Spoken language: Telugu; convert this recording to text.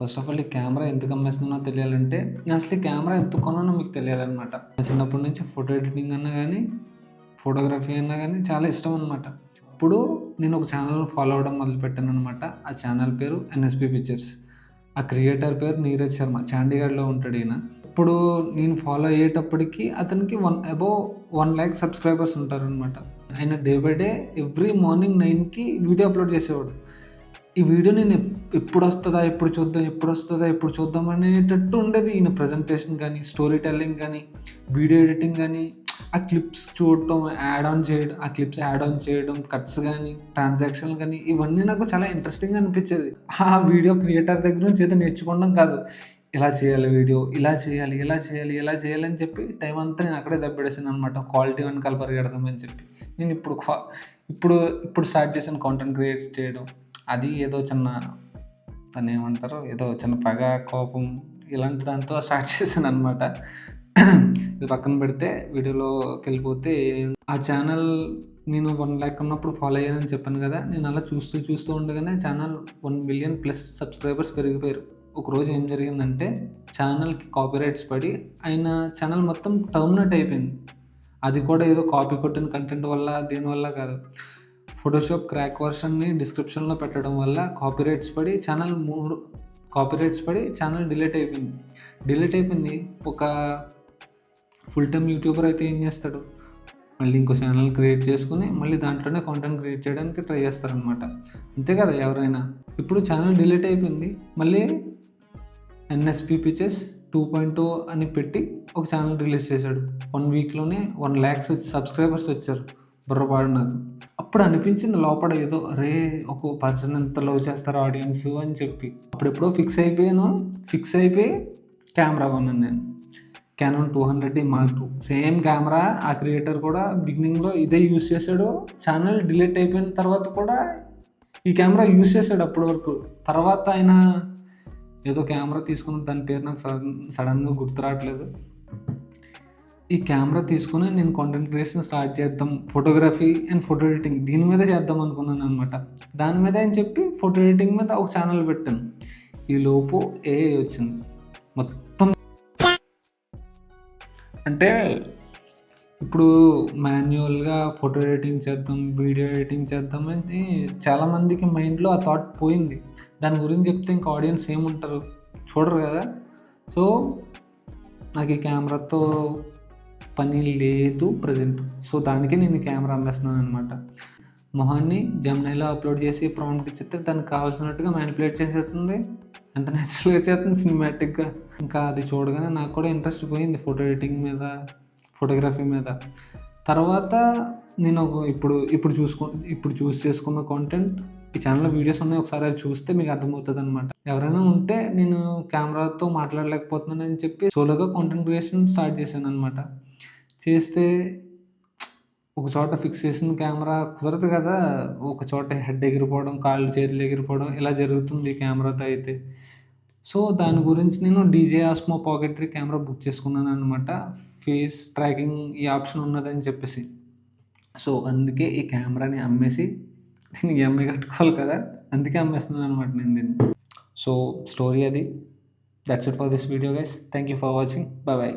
ఫస్ట్ ఆఫ్ ఆల్ ఈ కెమెరా ఎందుకు అమ్మేస్తున్నానో తెలియాలంటే నేను అసలు ఈ కెమెరా ఎంత కొన్నానో మీకు తెలియాలన్నమాట. చిన్నప్పటి నుంచి ఫోటో ఎడిటింగ్ అన్నా కానీ ఫోటోగ్రఫీ అన్నా కానీ చాలా ఇష్టం అనమాట ఇప్పుడు నేను ఒక ఛానల్ ఫాలో అవ్వడం మొదలుపెట్టాను అనమాట ఆ ఛానల్ పేరు ఎన్ఎస్పి పిక్చర్స్ ఆ క్రియేటర్ పేరు నీరజ్ శర్మ చండీగఢ్లో ఉంటాడు ఈయన. ఇప్పుడు నేను ఫాలో అయ్యేటప్పటికి అతనికి one above one lakh subscribers ఉంటారనమాట ఆయన day by day every morning నైన్కి వీడియో అప్లోడ్ చేసేవాడు. ఈ వీడియో నేను ఎప్పుడు వస్తుందా ఎప్పుడు చూద్దాం ఎప్పుడు వస్తుందా ఎప్పుడు చూద్దాం అనేటట్టు ఉండేది. ఈయన ప్రజెంటేషన్ కానీ స్టోరీ టెల్లింగ్ కానీ వీడియో ఎడిటింగ్ కానీ ఆ క్లిప్స్ చూడటం యాడ్ ఆన్ చేయడం ఆ క్లిప్స్ యాడ్ ఆన్ చేయడం కట్స్ కానీ ట్రాన్సాక్షన్ కానీ ఇవన్నీ నాకు చాలా ఇంట్రెస్టింగ్ అనిపించేది. ఆ వీడియో క్రియేటర్ దగ్గర నుంచి అయితే నేర్చుకోవడం కాదు. ఇలా చేయాలి వీడియో ఇలా చేయాలి ఇలా చేయాలి ఇలా చేయాలి అని చెప్పి టైం అంతా నేను అక్కడే దెబ్బేసాను అనమాట క్వాలిటీ వెనకాల పరిగెడదామని చెప్పి. నేను ఇప్పుడు ఇప్పుడు ఇప్పుడు స్టార్ట్ చేశాను కాంటెంట్ క్రియేట్ చేయడం అది ఏదో చిన్న దాన్ని ఏమంటారు? ఏదో చిన్న పగ కోపం ఇలాంటి దాంతో స్టార్ట్ చేశాను అనమాట ఇది పక్కన పెడితే వీడియోలోకి వెళ్ళిపోతే ఆ ఛానల్ నేను వన్ ల్యాక్ ఉన్నప్పుడు ఫాలో అయ్యానని చెప్పాను కదా. నేను అలా చూస్తూ చూస్తూ ఉండగానే channel one million plus subscribers పెరిగిపోయారు. ఒకరోజు ఏం జరిగిందంటే ఛానల్కి కాపీరైట్స్ పడి ఆయన ఛానల్ మొత్తం టర్మినేట్ అయిపోయింది. అది కూడా ఏదో కాపీ కొట్టిన కంటెంట్ వల్ల దీనివల్ల కాదు. ఫోటోషాప్ క్రాక్ వర్షన్ని డిస్క్రిప్షన్లో పెట్టడం వల్ల కాపీరైట్స్ పడి ఛానల్ మూడు కాపీరైట్స్ పడి ఛానల్ డిలీట్ అయిపోయింది. డిలీట్ అయిపోయింది. ఒక ఫుల్ టైం యూట్యూబర్ అయితే ఏం చేస్తాడు? మళ్ళీ ఇంకో ఛానల్ క్రియేట్ చేసుకుని మళ్ళీ దాంట్లోనే కాంటెంట్ క్రియేట్ చేయడానికి ట్రై చేస్తారనమాట అంతే కదా ఎవరైనా? ఇప్పుడు ఛానల్ డిలీట్ అయిపోయింది. మళ్ళీ NSP pitches two point two అని పెట్టి ఒక ఛానల్ రిలీజ్ చేశాడు. వన్ వీక్లోనే వన్ ల్యాక్స్ వచ్చి సబ్స్క్రైబర్స్ వచ్చారు. బుర్రపాడు అప్పుడు అనిపించింది లోపల ఏదో అరే ఒక పర్సన్ ఎంత లవ్ చేస్తారు ఆడియన్స్ అని చెప్పి. అప్పుడెప్పుడో ఫిక్స్ అయిపోయాను. ఫిక్స్ అయిపోయి కెమెరా కొన్నాను నేను. Canon two hundred D mark two same camera ఆ క్రియేటర్ కూడా బిగినింగ్లో ఇదే యూస్ చేశాడు. ఛానల్ డిలీట్ అయిపోయిన తర్వాత కూడా ఈ కెమెరా యూస్ చేశాడు అప్పటి వరకు. తర్వాత ఆయన ఏదో కెమెరా తీసుకున్న దాని పేరు నాకు సడన్ సడన్గా గుర్తు రావట్లేదు. ఈ కెమెరా తీసుకుని నేను కంటెంట్ క్రియేషన్ స్టార్ట్ చేద్దాం. ఫోటోగ్రఫీ అండ్ ఫోటో ఎడిటింగ్ దీని మీద చేద్దాం అనుకున్నాను అనమాట దాని మీద అని చెప్పి ఫోటో ఎడిటింగ్ మీద ఒక ఛానల్ పెట్టాను. ఈ లోపు ఏ వచ్చింది. మొత్తం అంటే ఇప్పుడు మాన్యువల్గా ఫోటో ఎడిటింగ్ చేద్దాం వీడియో ఎడిటింగ్ చేద్దాం అని చాలామందికి మైండ్లో ఆ థాట్ పోయింది. దాని గురించి చెప్తే ఇంకా ఆడియన్స్ ఏముంటారు? చూడరు కదా. సో నాకు ఈ కెమెరాతో పని లేదు ప్రజెంట్ సో దానికే నేను కెమెరా అమ్మేస్తున్నాను అనమాట మొహాన్ని జమ్నైలో అప్లోడ్ చేసి ప్రాంప్ట్ ఇచ్చితే దానికి కావాల్సినట్టుగా మ్యానిపులేట్ చేసేస్తుంది. ఎంత నేచురల్గా చేస్తుంది సినిమాటిక్గా ఇంకా అది చూడగానే నాకు కూడా ఇంట్రెస్ట్ పోయింది ఫోటో ఎడిటింగ్ మీద ఫోటోగ్రఫీ మీద. తర్వాత నేను ఒక- ఇప్పుడు ఇప్పుడు చూసుకో ఇప్పుడు చూస్ చేసుకున్న కాంటెంట్ ఈ ఛానల్లో వీడియోస్ ఉన్నాయి ఒకసారి అది చూస్తే మీకు అర్థమవుతుంది అనమాట ఎవరైనా ఉంటే నేను కెమెరాతో మాట్లాడలేకపోతున్నానని చెప్పి సోలోగా కాంటెంట్ క్రియేషన్ స్టార్ట్ చేశాను అనమాట చేస్తే ఒక చోట ఫిక్స్ చేసిన కెమెరా కుదరదు కదా ఒక చోట హెడ్ ఎగిరిపోవడం కాళ్ళు చేతులు ఎగిరిపోవడం ఇలా జరుగుతుంది కెమెరాతో అయితే. సో దాని గురించి నేను DJ Osmo pocket three camera book చేసుకున్నాను అనమాట ఫేస్ ట్రాకింగ్ ఈ ఆప్షన్ ఉన్నదని చెప్పేసి. సో అందుకే ఈ కెమెరాని అమ్మేసి దీనికి ఈఎంఐ కట్టుకోవాలి కదా అందుకే అమ్మేస్తున్నాను అనమాట నేను దీన్ని. సో స్టోరీ అది. That's it for this video guys thank you for watching bye bye